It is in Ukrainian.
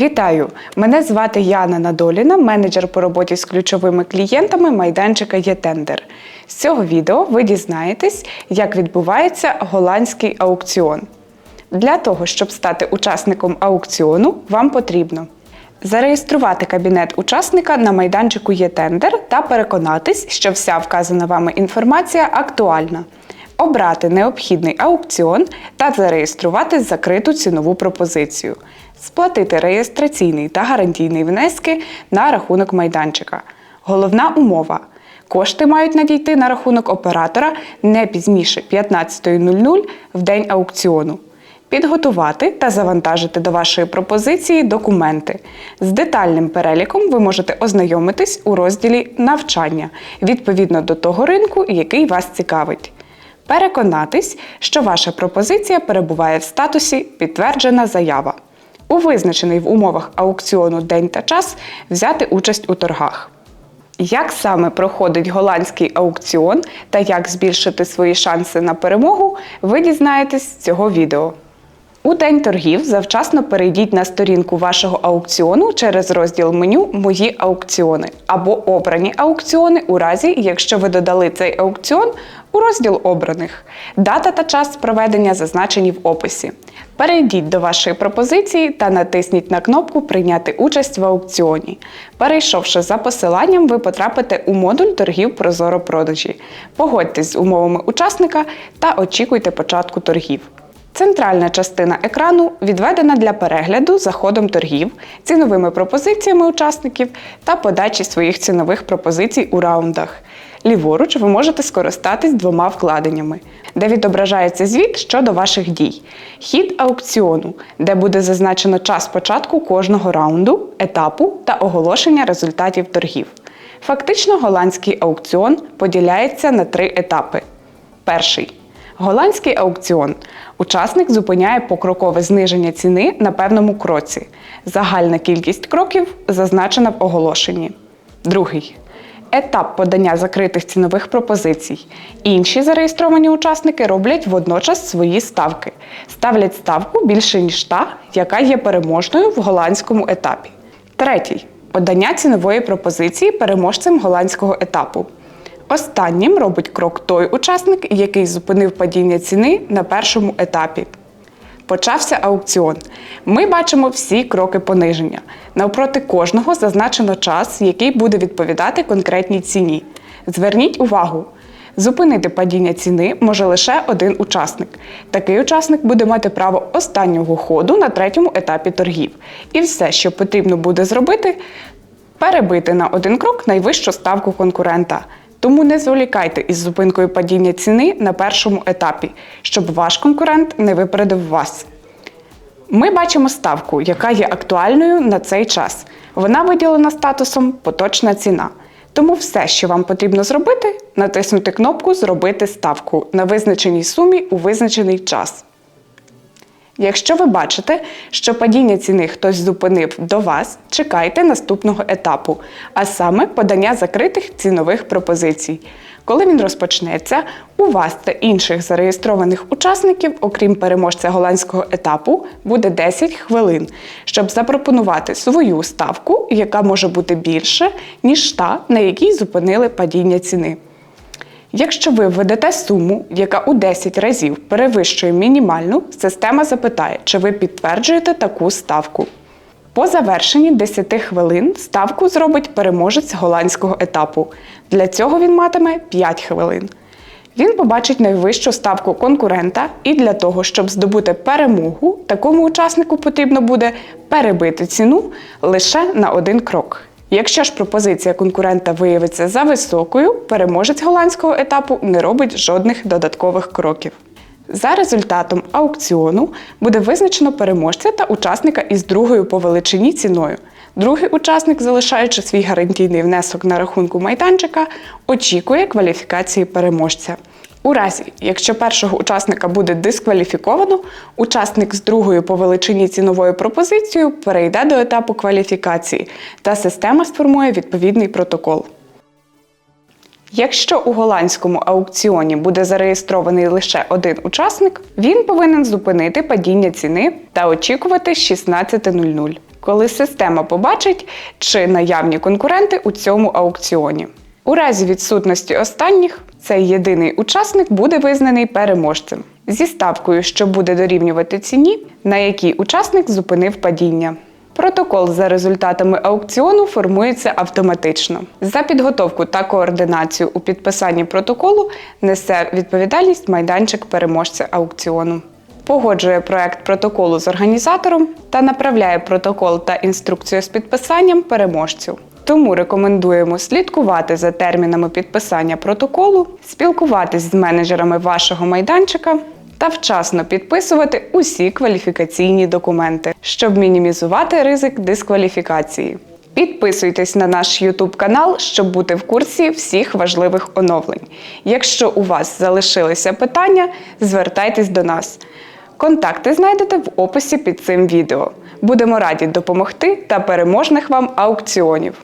Вітаю! Мене звати Яна Надоліна, менеджер по роботі з ключовими клієнтами майданчика ЄТендер. З цього відео ви дізнаєтесь, як відбувається голландський аукціон. Для того, щоб стати учасником аукціону, вам потрібно зареєструвати кабінет учасника на майданчику ЄТендер та переконатись, що вся вказана вами інформація актуальна. Обрати необхідний аукціон та зареєструвати закриту цінову пропозицію. Сплатити реєстраційний та гарантійний внески на рахунок майданчика. Головна умова. Кошти мають надійти на рахунок оператора не пізніше 15.00 в день аукціону. Підготувати та завантажити до вашої пропозиції документи. З детальним переліком ви можете ознайомитись у розділі Навчання відповідно до того ринку, який вас цікавить. Переконатись, що ваша пропозиція перебуває в статусі Підтверджена заява. У визначений в умовах аукціону день та час взяти участь у торгах. Як саме проходить голландський аукціон та як збільшити свої шанси на перемогу, ви дізнаєтесь з цього відео. У день торгів завчасно перейдіть на сторінку вашого аукціону через розділ меню Мої аукціони або Обрані аукціони у разі, якщо ви додали цей аукціон у розділ обраних. Дата та час проведення зазначені в описі. Перейдіть до вашої пропозиції та натисніть на кнопку Прийняти участь в аукціоні. Перейшовши за посиланням, ви потрапите у модуль торгів Прозоро продажі. Погодьтесь з умовами учасника та очікуйте початку торгів. Центральна частина екрану відведена для перегляду за ходом торгів, ціновими пропозиціями учасників та подачі своїх цінових пропозицій у раундах. Ліворуч ви можете скористатись двома вкладеннями, де відображається звіт щодо ваших дій, хід аукціону, де буде зазначено час початку кожного раунду, етапу та оголошення результатів торгів. Фактично, голландський аукціон поділяється на три етапи. Перший Голландський аукціон. Учасник зупиняє покрокове зниження ціни на певному кроці. Загальна кількість кроків зазначена в оголошенні. Другий етап подання закритих цінових пропозицій. Інші зареєстровані учасники роблять водночас свої ставки. Ставлять ставку більше ніж та, яка є переможною в голландському етапі. Третій подання цінової пропозиції переможцем голландського етапу. Останнім робить крок той учасник, який зупинив падіння ціни на першому етапі. Почався аукціон. Ми бачимо всі кроки пониження. Навпроти кожного зазначено час, який буде відповідати конкретній ціні. Зверніть увагу, зупинити падіння ціни може лише один учасник. Такий учасник буде мати право останнього ходу на третьому етапі торгів. І все, що потрібно буде зробити, перебити на один крок найвищу ставку конкурента. Тому не зволікайте із зупинкою падіння ціни на першому етапі, щоб ваш конкурент не випередив вас. Ми бачимо ставку, яка є актуальною на цей час. Вона виділена статусом Поточна ціна. Тому все, що вам потрібно зробити, натиснути кнопку Зробити ставку на визначеній сумі у визначений час. Якщо ви бачите, що падіння ціни хтось зупинив до вас, чекайте наступного етапу, а саме подання закритих цінових пропозицій. Коли він розпочнеться, у вас та інших зареєстрованих учасників, окрім переможця голландського етапу, буде 10 хвилин, щоб запропонувати свою ставку, яка може бути більше, ніж та, на якій зупинили падіння ціни. Якщо ви введете суму, яка у 10 разів перевищує мінімальну, система запитає, чи ви підтверджуєте таку ставку. По завершенні 10 хвилин ставку зробить переможець голландського етапу. Для цього він матиме 5 хвилин. Він побачить найвищу ставку конкурента, і для того, щоб здобути перемогу, такому учаснику потрібно буде перебити ціну лише на один крок. Якщо ж пропозиція конкурента виявиться за високою, переможець голландського етапу не робить жодних додаткових кроків. За результатом аукціону буде визначено переможця та учасника із другою по величині ціною. Другий учасник, залишаючи свій гарантійний внесок на рахунку майданчика, очікує кваліфікації переможця. У разі, якщо першого учасника буде дискваліфіковано, учасник з другою по величині ціновою пропозицією перейде до етапу кваліфікації та система сформує відповідний протокол. Якщо у голландському аукціоні буде зареєстрований лише один учасник, він повинен зупинити падіння ціни та очікувати з 16.00. коли система побачить, чи наявні конкуренти у цьому аукціоні. У разі відсутності останніх цей єдиний учасник буде визнаний переможцем зі ставкою, що буде дорівнювати ціні, на якій учасник зупинив падіння. Протокол за результатами аукціону формується автоматично. За підготовку та координацію у підписанні протоколу несе відповідальність майданчик переможця аукціону. Погоджує проект протоколу з організатором та направляє протокол та інструкцію з підписанням переможцю. Тому рекомендуємо слідкувати за термінами підписання протоколу, спілкуватись з менеджерами вашого майданчика та вчасно підписувати усі кваліфікаційні документи, щоб мінімізувати ризик дискваліфікації. Підписуйтесь на наш YouTube канал, щоб бути в курсі всіх важливих оновлень. Якщо у вас залишилися питання, звертайтесь до нас. Контакти знайдете в описі під цим відео. Будемо раді допомогти та переможних вам аукціонів.